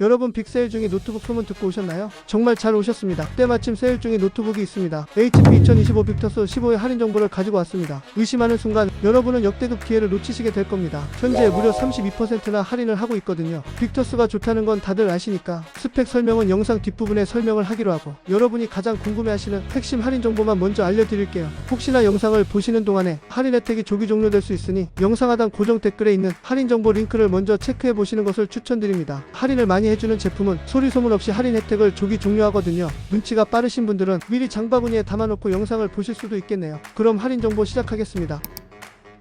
여러분 빅세일 중에 노트북 소문 듣고 오셨나요? 정말 잘 오셨습니다. 때마침 세일 중에 노트북이 있습니다. HP 2025 빅터스 15의 할인 정보를 가지고 왔습니다. 의심하는 순간 여러분은 역대급 기회를 놓치시게 될 겁니다. 현재 무려 32%나 할인을 하고 있거든요. 빅터스가 좋다는 건 다들 아시니까 스펙 설명은 영상 뒷부분에 설명을 하기로 하고 여러분이 가장 궁금해하시는 핵심 할인 정보만 먼저 알려드릴게요. 혹시나 영상을 보시는 동안에 할인 혜택이 조기 종료될 수 있으니 영상 하단 고정 댓글에 있는 할인 정보 링크를 먼저 체크해 보시는 것을 추천드립니다. 할인을 많이 해주는 제품은 소리 소문 없이 할인 혜택을 조기 종료하거든요. 눈치가 빠르신 분들은 미리 장바구니에 담아놓고 영상을 보실 수도 있겠네요. 그럼 할인 정보 시작하겠습니다.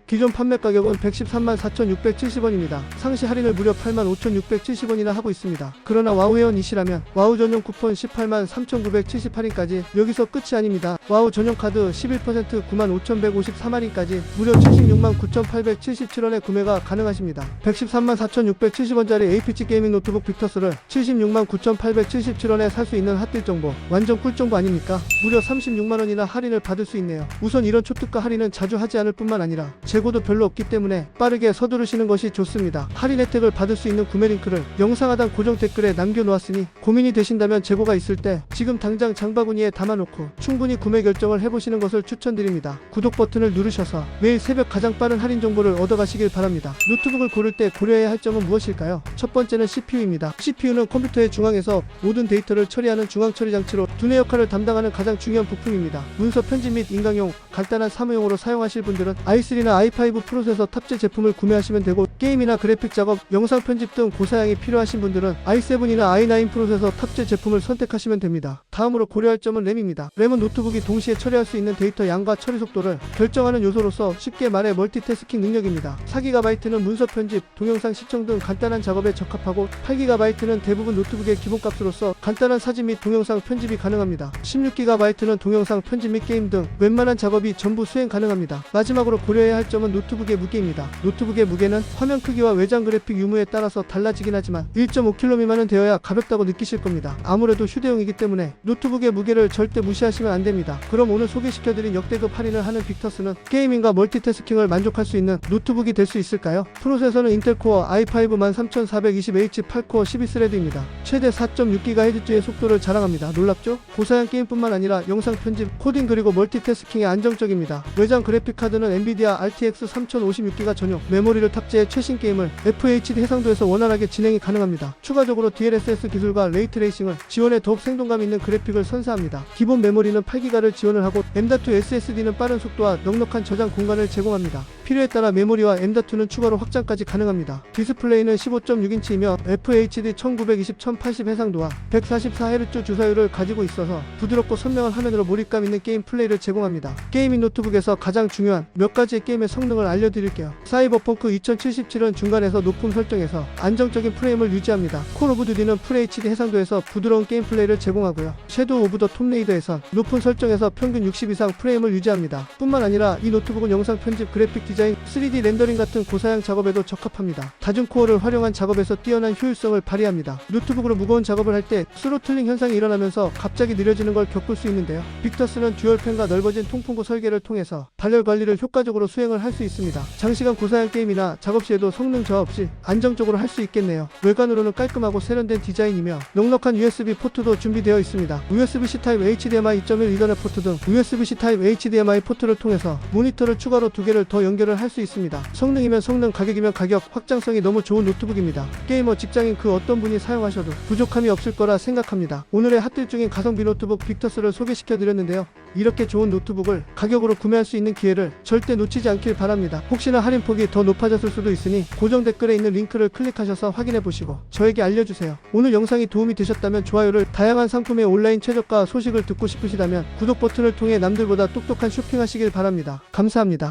기존 판매 가격은 113만 4,670원입니다. 상시 할인을 무려 8만 5,670원이나 하고 있습니다. 그러나 와우 회원이시라면 와우 전용 쿠폰 18만 3,978원까지 여기서 끝이 아닙니다. 와우 전용 카드 11% 9만 5,153할인까지 무려 76만 9,877원에 구매가 가능하십니다. 113만 4,670원짜리 APC 게이밍 노트북 빅터스를 76만 9,877원에 살 수 있는 핫딜 정보 완전 꿀 정보 아닙니까? 무려 36만 원이나 할인을 받을 수 있네요. 우선 이런 초특가 할인은 자주 하지 않을 뿐만 아니라 재고도 별로 없기 때문에 빠르게 서두르시는 것이 좋습니다. 할인 혜택을 받을 수 있는 구매 링크를 영상 하단 고정 댓글에 남겨놓았으니 고민이 되신다면 재고가 있을 때 지금 당장 장바구니에 담아놓고 충분히 구매 결정을 해보시는 것을 추천드립니다. 구독 버튼을 누르셔서 매일 새벽 가장 빠른 할인 정보를 얻어가시길 바랍니다. 노트북을 고를 때 고려해야 할 점은 무엇일까요? 첫 번째는 CPU입니다. CPU는 컴퓨터의 중앙에서 모든 데이터를 처리하는 중앙 처리 장치로 두뇌 역할을 담당하는 가장 중요한 부품입니다. 문서 편집 및 인강용, 간단한 사무용으로 사용하실 분들은 i3나 i5 프로세서 탑재 제품을 구매하시면 되고 게임이나 그래픽 작업, 영상 편집 등 고사양이 필요하신 분들은 i7이나 i9 프로세서 탑재 제품을 선택하시면 됩니다. 다음으로 고려할 점은 램입니다. 램은 노트북이 동시에 처리할 수 있는 데이터 양과 처리 속도를 결정하는 요소로서 쉽게 말해 멀티태스킹 능력입니다. 4GB는 문서 편집, 동영상 시청 등 간단한 작업에 적합하고 8GB는 대부분 노트북의 기본값으로서 간단한 사진 및 동영상 편집이 가능합니다. 16GB는 동영상 편집 및 게임 등 웬만한 작업이 전부 수행 가능합니다. 마지막으로 고려해야 할 점은 노트북의 무게입니다. 노트북의 무게는 화면 크기와 외장 그래픽 유무에 따라서 달라지긴 하지만 1.5kg 미만은 되어야 가볍다고 느끼실 겁니다. 아무래도 휴대용이기 때문에 노트북의 무게를 절대 무시하시면 안 됩니다. 그럼 오늘 소개시켜드린 역대급 할인을 하는 빅터스는 게이밍과 멀티태스킹을 만족할 수 있는 노트북이 될 수 있을까요? 프로세서는 인텔 코어 i5 13420H 8코어 12스레드입니다. 최대 4.6GHz의 속도를 자랑합니다. 놀랍죠? 고사양 게임뿐만 아니라 영상 편집, 코딩 그리고 멀티태스킹에 안정적입니다. 외장 그래픽 카드는 엔비디아 RTX 3056기가 전용, 메모리를 탑재해 최신 게임을 FHD 해상도에서 원활하게 진행이 가능합니다. 추가적으로 DLSS 기술과 레이트레이싱을 지원해 더욱 생동감 있는 그래픽 을 선사합니다. 기본 메모리는 8기가를 지원을 하고 M.2 SSD는 빠른 속도와 넉넉한 저장 공간을 제공합니다. 필요에 따라 메모리와 M.2는 추가로 확장까지 가능합니다. 디스플레이는 15.6인치이며 FHD 1920, 1080 해상도와 144Hz 주사율을 가지고 있어서 부드럽고 선명한 화면으로 몰입감 있는 게임 플레이를 제공합니다. 게이밍 노트북에서 가장 중요한 몇 가지의 게임의 성능을 알려드릴게요. 사이버펑크 2077은 중간에서 높음 설정에서 안정적인 프레임을 유지합니다. 콜 오브 듀디는 FHD 해상도에서 부드러운 게임 플레이를 제공하고요. 섀도우 오브 더 톰레이더에선 높은 설정에서 평균 60 이상 프레임을 유지합니다. 뿐만 아니라 이 노트북은 영상 편집, 그래픽 디자인, 3D 렌더링 같은 고사양 작업에도 적합합니다. 다중 코어를 활용한 작업에서 뛰어난 효율성을 발휘합니다. 노트북으로 무거운 작업을 할 때 스로틀링 현상이 일어나면서 갑자기 느려지는 걸 겪을 수 있는데요. 빅터스는 듀얼팬과 넓어진 통풍구 설계를 통해서 발열 관리를 효과적으로 수행을 할 수 있습니다. 장시간 고사양 게임이나 작업 시에도 성능 저하 없이 안정적으로 할 수 있겠네요. 외관으로는 깔끔하고 세련된 디자인이며 넉넉한 USB 포트도 준비되어 있습니다. USB-C 타입 HDMI 2.1 이더넷 포트 등 USB-C 타입 HDMI 포트를 통해서 모니터를 추가로 두 개를 더 연 결을 할 수 있습니다. 성능이면 성능, 가격이면 가격, 확장성이 너무 좋은 노트북입니다. 게이머, 직장인 그 어떤 분이 사용하셔도 부족함이 없을 거라 생각합니다. 오늘의 핫딜 중인 가성비 노트북 빅터스를 소개시켜 드렸는데요. 이렇게 좋은 노트북을 가격으로 구매할 수 있는 기회를 절대 놓치지 않길 바랍니다. 혹시나 할인폭이 더 높아졌을 수도 있으니 고정 댓글에 있는 링크를 클릭하셔서 확인해 보시고 저에게 알려주세요. 오늘 영상이 도움이 되셨다면 좋아요를 다양한 상품의 온라인 최저가 소식을 듣고 싶으시다면 구독 버튼을 통해 남들보다 똑똑한 쇼핑하시길 바랍니다. 감사합니다.